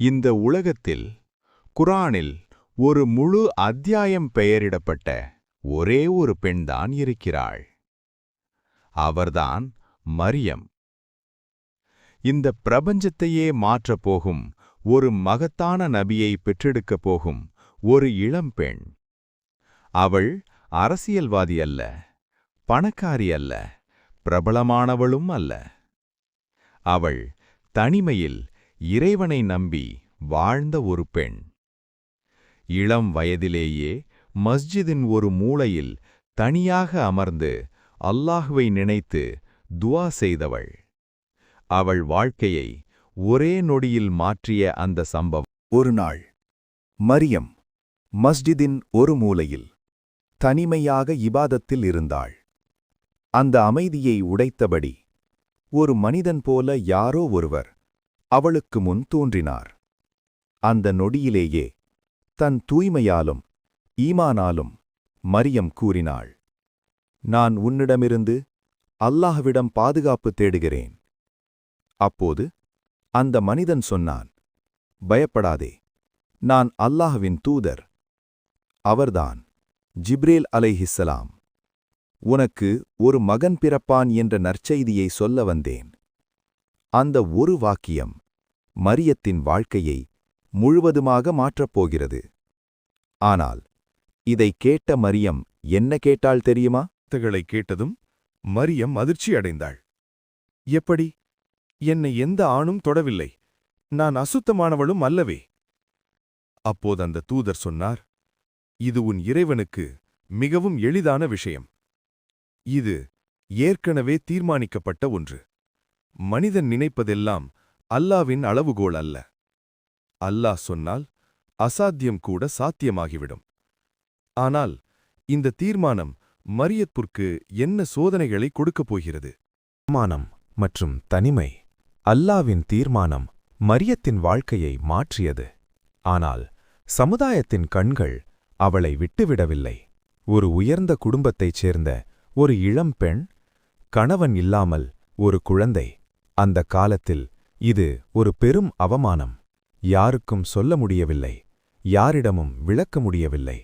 இந்த உலகத்தில் குரானில் ஒரு முழு அத்தியாயம் பெயரிடப்பட்ட ஒரே ஒரு பெண்தான் இருக்கிறாள். அவர்தான் மரியம். இந்த பிரபஞ்சத்தையே மாற்றப் போகும் ஒரு மகத்தான நபியை பெற்றெடுக்கப் போகும் ஒரு இளம்பெண் அவள் அரசியல்வாதி அல்ல பணக்காரி அல்ல பிரபலமானவளும் அல்ல. அவள் தனிமையில் இறைவனை நம்பி வாழ்ந்த ஒரு பெண். இளம் வயதிலேயே மஸ்ஜிதின் ஒரு மூலையில் தனியாக அமர்ந்து அல்லாஹுவை நினைத்து துவா செய்தவள். அவள் வாழ்க்கையை ஒரே நொடியில் மாற்றிய அந்த சம்பவம். ஒரு நாள் மரியம் மஸ்ஜிதின் ஒரு மூலையில் தனிமையாக இபாதத்தில் இருந்தாள். அந்த அமைதியை உடைத்தபடி ஒரு மனிதன் போல யாரோ ஒருவர் அவளுக்கு முன் தோன்றினார். அந்த நொடியிலேயே தன் தூய்மையாலும் ஈமானாலும் மரியம் கூறினாள். நான் உன்னிடமிருந்து அல்லாஹ்விடம் பாதுகாப்பு தேடுகிறேன். அப்போது அந்த மனிதன் சொன்னான் பயப்படாதே நான் அல்லாஹ்வின் தூதர். அவர்தான் ஜிப்ரேல் அலைஹிஸ்ஸலாம் உனக்கு ஒரு மகன் பிறப்பான் என்ற நற்செய்தியை சொல்ல வந்தேன். அந்த ஒரு வாக்கியம் மரியத்தின் வாழ்க்கையை முழுவதுமாக மாற்றப் போகிறது. ஆனால் இதை கேட்ட மரியம் என்ன கேட்டால் தெரியுமா? வார்த்தைகளை கேட்டதும் மரியம் அதிர்ச்சி அடைந்தாள். எப்படி? என்னை எந்த ஆணும் தொடவில்லை. நான் அசுத்தமானவளும் அல்லவே. அப்போது அந்த தூதர் சொன்னார் இது உன் இறைவனுக்கு மிகவும் எளிதான விஷயம். இது ஏற்கனவே தீர்மானிக்கப்பட்ட ஒன்று. மனிதன் நினைப்பதெல்லாம் அல்லாவின் அளவுகோல் அல்ல. அல்லாஹ் சொன்னால் அசாத்தியம் கூட சாத்தியமாகிவிடும். ஆனால் இந்த தீர்மானம் மரியத்புர்க்கு என்ன சோதனைகளை கொடுக்கப் போகிறது? தீர்மானம் மற்றும் தனிமை அல்லாவின் தீர்மானம் மரியத்தின் வாழ்க்கையை மாற்றியது. ஆனால் சமுதாயத்தின் கண்கள் அவளை விட்டுவிடவில்லை. ஒரு உயர்ந்த குடும்பத்தைச் சேர்ந்த ஒரு இளம் பெண் கணவன் இல்லாமல் ஒரு குழந்தை அந்த காலத்தில் இது ஒரு பெரும் அவமானம். யாருக்கும் சொல்ல முடியவில்லை. யாரிடமும் விளக்க முடியவில்லை.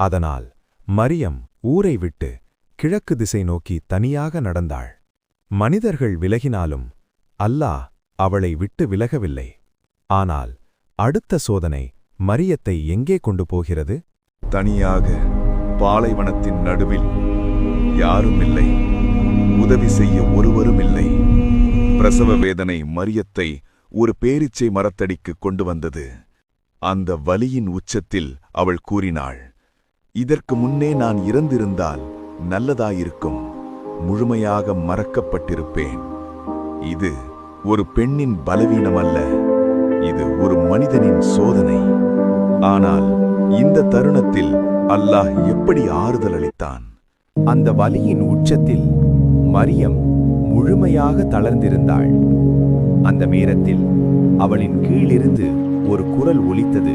அதனால் மரியம் ஊரை விட்டு கிழக்கு திசை நோக்கி தனியாக நடந்தாள். மனிதர்கள் விலகினாலும் அல்லாஹ் அவளை விட்டு விலகவில்லை. ஆனால் அடுத்த சோதனை மரியத்தை எங்கே கொண்டு போகிறது? தனியாக பாலைவனத்தின் நடுவில் யாரும் இல்லை. உதவி செய்ய ஒருவரும் இல்லை. பிரசவ வேதனை மரியத்தை ஒரு பேரிச்சை மரத்தடிக்கு கொண்டு வந்தது. அந்த வலியின் உச்சத்தில் அவள் கூறினாள் இதற்கு முன்னே நான் இறந்திருந்தால் நல்லதாயிருக்கும். முழுமையாக மறக்கப்பட்டிருப்பேன். இது ஒரு பெண்ணின் பலவீனம் அல்ல இது ஒரு மனிதனின் சோதனை. ஆனால் இந்த தருணத்தில் அல்லாஹ் எப்படி ஆறுதல் அளித்தான் அந்த வலியின் உச்சத்தில் மரியம் முழுமையாக தளர்ந்திருந்தாள். அந்த நேரத்தில் அவளின் கீழிருந்து ஒரு குரல் ஒலித்தது.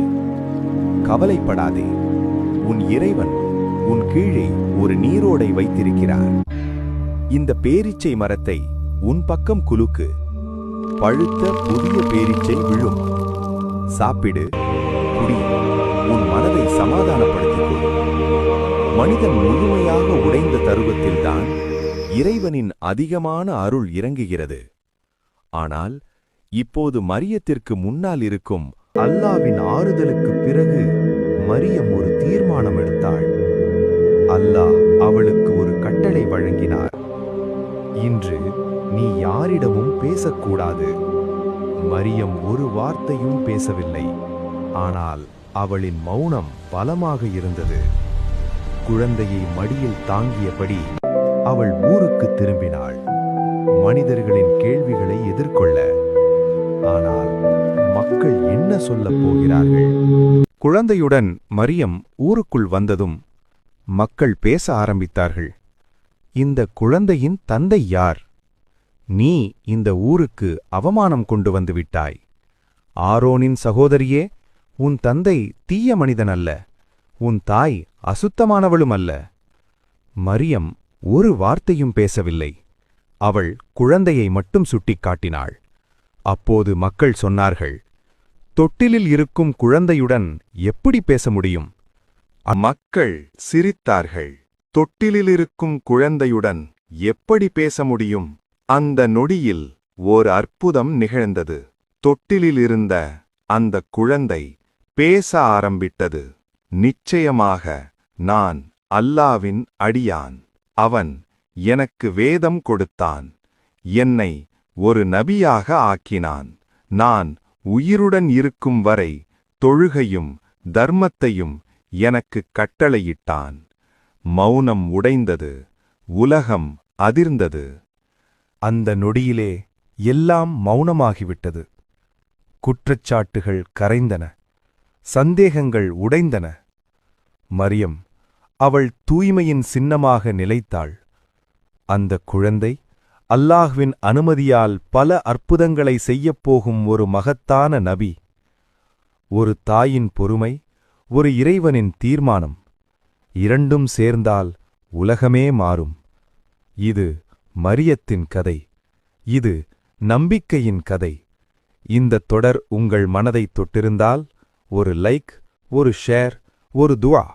கவலைப்படாதே உன் இறைவன் உன் கீழே ஒரு நீரோடை வைத்திருக்கிறார் இந்த பேரிச்சை மரத்தை உன் பக்கம் குலுக்கு. பழுத்த புதிய பேரிச்சை விழும். சாப்பிடு குடி உன் மனதை சமாதானப்படுத்திக் மனிதன் முழுமையாக உடைந்த தருவத்தில்தான் இறைவனின் அதிகமான அருள் இறங்குகிறது. ஆனால் இப்போது மரியத்திற்கு முன்னால் இருக்கும் அல்லாவின் ஆறுதலுக்குப் பிறகு மரியம் ஒரு தீர்மானம் எடுத்தாள். அல்லாஹ் அவளுக்கு ஒரு கட்டளை வழங்கினார். இன்று நீ யாரிடமும் பேசக்கூடாது. மரியம் ஒரு வார்த்தையும் பேசவில்லை. ஆனால் அவளின் மௌனம் பலமாக இருந்தது. குழந்தையை மடியில் தாங்கியபடி அவள் ஊருக்கு திரும்பினாள். மனிதர்களின் கேள்விகளை எதிர்கொள்ள. ஆனால் மக்கள் என்ன சொல்லப் போகிறார்கள்? குழந்தையுடன் மரியம் ஊருக்குள் வந்ததும் மக்கள் பேச ஆரம்பித்தார்கள். இந்த குழந்தையின் தந்தை யார்? நீ இந்த ஊருக்கு அவமானம் கொண்டு வந்து விட்டாய். ஆரோனின் சகோதரியே உன் தந்தை தீய மனிதன் அல்ல. உன் தாய் அசுத்தமானவளும் அல்ல. மரியம் ஒரு வார்த்தையும் பேசவில்லை. அவள் குழந்தையை மட்டும் சுட்டிக்காட்டினாள் அப்போது மக்கள் சொன்னார்கள் தொட்டிலில் இருக்கும் குழந்தையுடன் எப்படி பேச முடியும்? மக்கள் சிரித்தார்கள் தொட்டிலிலிருக்கும் குழந்தையுடன் எப்படி பேச முடியும்? அந்த நொடியில் ஓர் அற்புதம் நிகழ்ந்தது. தொட்டிலிலிருந்த அந்த குழந்தை பேச ஆரம்பித்தது. நிச்சயமாக நான் அல்லாவின் அடியான். அவன் எனக்கு வேதம் கொடுத்தான். என்னை ஒரு நபியாக ஆக்கினான். நான் உயிருடன் இருக்கும் வரை தொழுகையும் தர்மத்தையும் எனக்கு கட்டளையிட்டான். மௌனம் உடைந்தது. உலகம் அதிர்ந்தது. அந்த நொடியிலே எல்லாம் மௌனமாகிவிட்டது. குற்றச்சாட்டுகள் கரைந்தன. சந்தேகங்கள் உடைந்தன. மரியம் அவள் தூய்மையின் சின்னமாக நிலைத்தாள். அந்த குழந்தை அல்லாஹ்வின் அனுமதியால் பல அற்புதங்களை செய்யப்போகும் ஒரு மகத்தான நபி. ஒரு தாயின் பொறுமை ஒரு இறைவனின் தீர்மானம். இரண்டும் சேர்ந்தால் உலகமே மாறும். இது மரியத்தின் கதை. இது நம்பிக்கையின் கதை. இந்த தொடர் உங்கள் மனதை தொட்டிருந்தால் ஒரு லைக் ஒரு ஷேர் ஒரு துவா.